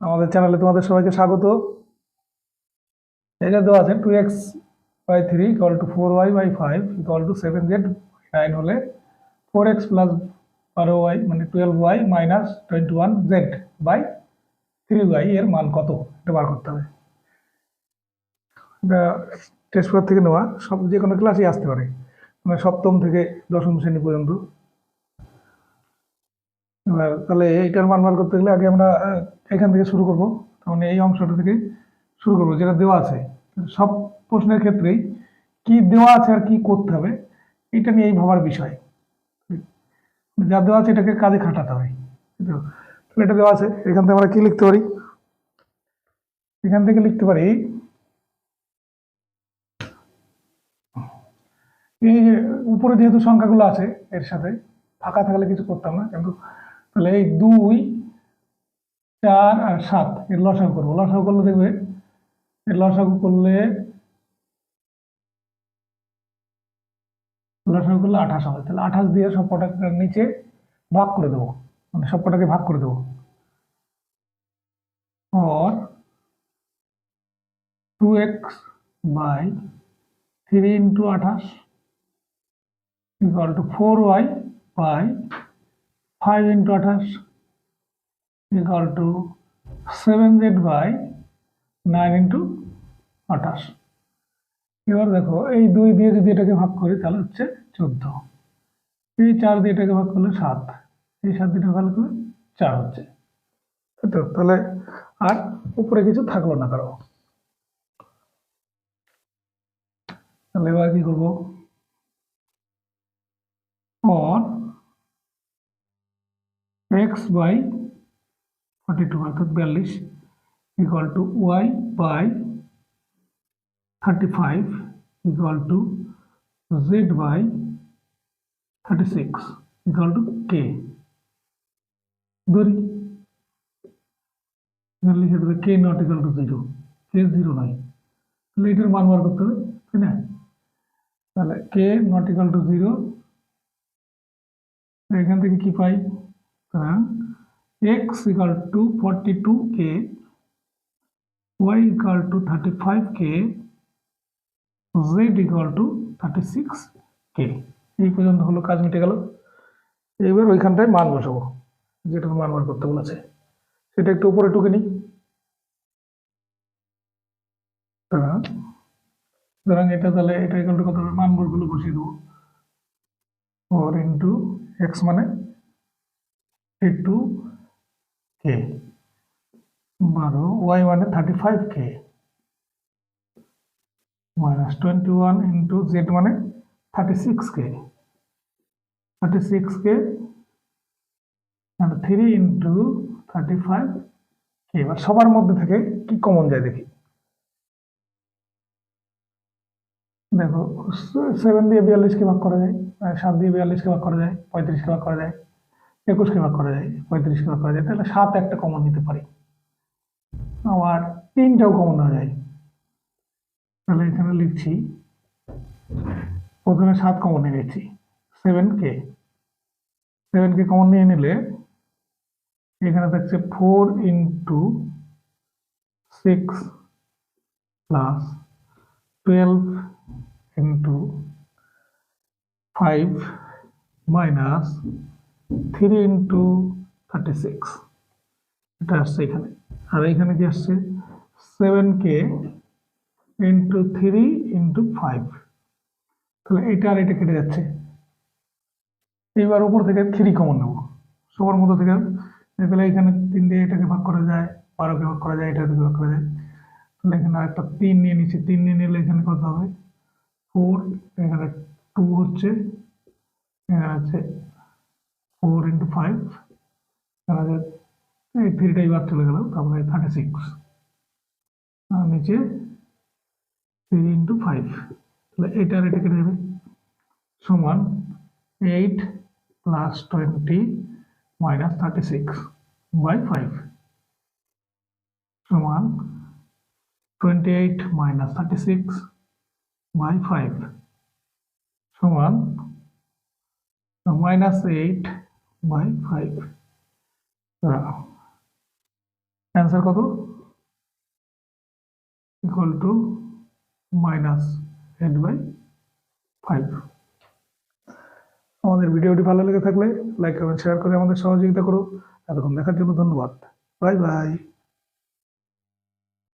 আমাদের চ্যানেলে তোমাদের সবাইকে স্বাগত। এটা দেওয়া আছে two x by three equal to four y by five equal to seven z nine হলে ফোর এক্স প্লাস বারো ওয়াই মানে twelve y minus twenty one z by three y এর মান কত? এটা বার করতে হবে। এটা টেস্ট পেপার থেকে নেওয়া। সব যে কোনো ক্লাসই আসতে পারে। মানে সপ্তম থেকে দশম শ্রেণি পর্যন্ত। এবার তাহলে এইটার মান বার করতে গেলে আগে আমরা এখান থেকে শুরু করব। মানে এই অংশটা থেকে শুরু করব, যেটা দেওয়া আছে। সব প্রশ্নের ক্ষেত্রেই কি দেওয়া আছে আর কি করতে হবে, এটা নিয়ে এই ভাবার বিষয়। যা দেওয়া আছে এটাকে কাজে খাটাতে হবে তাহলে এটা দেওয়া আছে, এখান থেকে আমরা কি লিখতে পারি? এখান থেকে লিখতে পারি, এই যে উপরে যেহেতু সংখ্যাগুলো আছে, এর সাথে ফাঁকা থাকলে কিছু করতাম না, কিন্তু তাহলে এই দুই, চার আর সাত, এর লসাগু করব। লসাগু করলে দেখবে, এর লসাগু করলে লসাগু করলে আঠাশ হবে। তাহলে আঠাশ দিয়ে সব কটাকার নিচে ভাগ করে দেবো। মানে সব কটাকে ভাগ করে দেবো। Two x by three into আঠাশ equal to four y by five into আঠাশ equal to seven z by nine into আঠাশ এবার দেখো, এই দুই দিয়ে যদি এটাকে ভাগ করি, তাহলে হচ্ছে চোদ্দ। এই চার দিয়ে এটাকে ভাগ করলে সাত। এই সাত দিয়ে ভাগ করলে চার হচ্ছে। তাহলে আর উপরে কিছু থাকল না কারও। তাহলে এবার কি করব? On x by forty two অর্থাৎ বিয়াল্লিশ equal to y by thirty five equal to z by thirty six equal to k ধরি লিখে দেবে k not equal to zero k zero নয় তাহলে এটার মান বার করতে হবে, তাই না? তাহলে k not equal to zero এখান থেকে কি পাই? সুতরাং x equal to forty two k y equal to thirty five k z equal to thirty six k এই পর্যন্ত হলো কাজ মিটে গেল। এবার ওইখানটায় মান বসাবো, যেটার মান বার করতে বলেছে। সেটা একটু উপরে টুকে নিই। সুতরাং সুতরাং এটা তাহলে এটা ইকাল টু কত? মানগুলো বসিয়ে দেবো। ফোর ইন্টু এক্স মানে টু কে বারো ওয়াই মানে thirty five k minus twenty one into z মানে thirty six k thirty six k three into thirty five k এবার সবার মধ্যে থেকে কি কমন যায় দেখি? দেখো সেভেন দিয়ে বিয়াল্লিশকে ভাগ করা যায় সাত দিয়ে বিয়াল্লিশকে ভাগ করা যায় পঁয়ত্রিশকে ভাগ করা যায়। একুশকে ভাগ করা যায় পঁয়ত্রিশকে ভাগ করা যায় তাহলে সাত একটা কমন নিতে পারি। আবার তিনটাও কমন নেওয়া যায়। তাহলে এখানে লিখছি, প্রথমে সাত কমন নিয়ে নিচ্ছি seven k seven k common নিয়ে নিলে এখানে থাকছে four into six plus twelve into five minus three into thirty six এটা আসছে এখানে। আর এখানে কি আসছে seven k into three into five তাহলে এটা আর এটা কেটে যাচ্ছে। এইবার উপর থেকে থ্রি কমন নেব। সবার মধ্যে থেকে তাহলে এখানে তিন দিয়ে এটাকে ভাগ করা যায়, বারোকে ভাগ করা যায় এটা থেকে ভাগ করা যায়। তাহলে এখানে একটা তিন নিয়ে নিচ্ছি। তিন নিয়ে নিলে এখানে কত হবে? ফোর এখানে টু হচ্ছে, এখানে আছে ফোর ইন্টু ফাইভ আছে এই থ্রিটাই বাদ চলে গেল তারপরে থার্টি সিক্স নিচে থ্রি ইন্টু ফাইভ তাহলে এইটা আর এটা কেটে যাবে সমান eight plus twenty minus thirty six by five সমান twenty eight minus thirty six by five সমান minus eight by five answer কত? Equal to minus eight by five আমাদের ভিডিওটি ভালো লেগে থাকলে লাইক কমেন্ট শেয়ার করে আমাদের সহযোগিতা করো। এতক্ষণ দেখার জন্য ধন্যবাদ। Bye bye